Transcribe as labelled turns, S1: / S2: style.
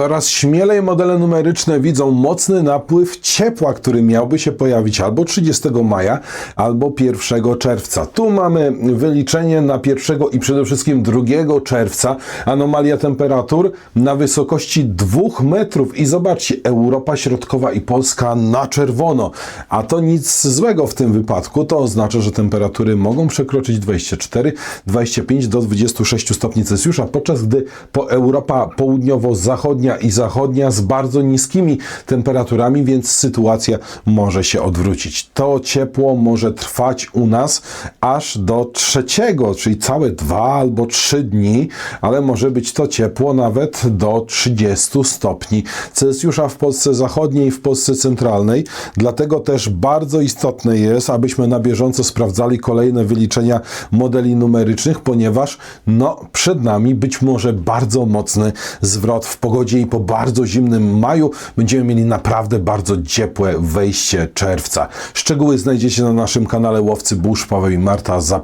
S1: Coraz śmielej modele numeryczne widzą mocny napływ ciepła, który miałby się pojawić albo 30 maja, albo 1 czerwca. Tu mamy wyliczenie na 1 i przede wszystkim 2 czerwca. Anomalia temperatur na wysokości 2 metrów. I zobaczcie, Europa Środkowa i Polska na czerwono. A to nic złego w tym wypadku. To oznacza, że temperatury mogą przekroczyć 24, 25 do 26 stopni Celsjusza, podczas gdy po Europa południowo-zachodnia i zachodnia z bardzo niskimi temperaturami, więc sytuacja może się odwrócić. To ciepło może trwać u nas aż do trzeciego, czyli całe dwa albo trzy dni, ale może być to ciepło nawet do 30 stopni Celsjusza w Polsce Zachodniej i w Polsce Centralnej. Dlatego też bardzo istotne jest, abyśmy na bieżąco sprawdzali kolejne wyliczenia modeli numerycznych, ponieważ no, przed nami być może bardzo mocny zwrot w pogodzie i po bardzo zimnym maju będziemy mieli naprawdę bardzo ciepłe wejście czerwca. Szczegóły znajdziecie na naszym kanale Łowcy Burz. Paweł i Marta zapraszam.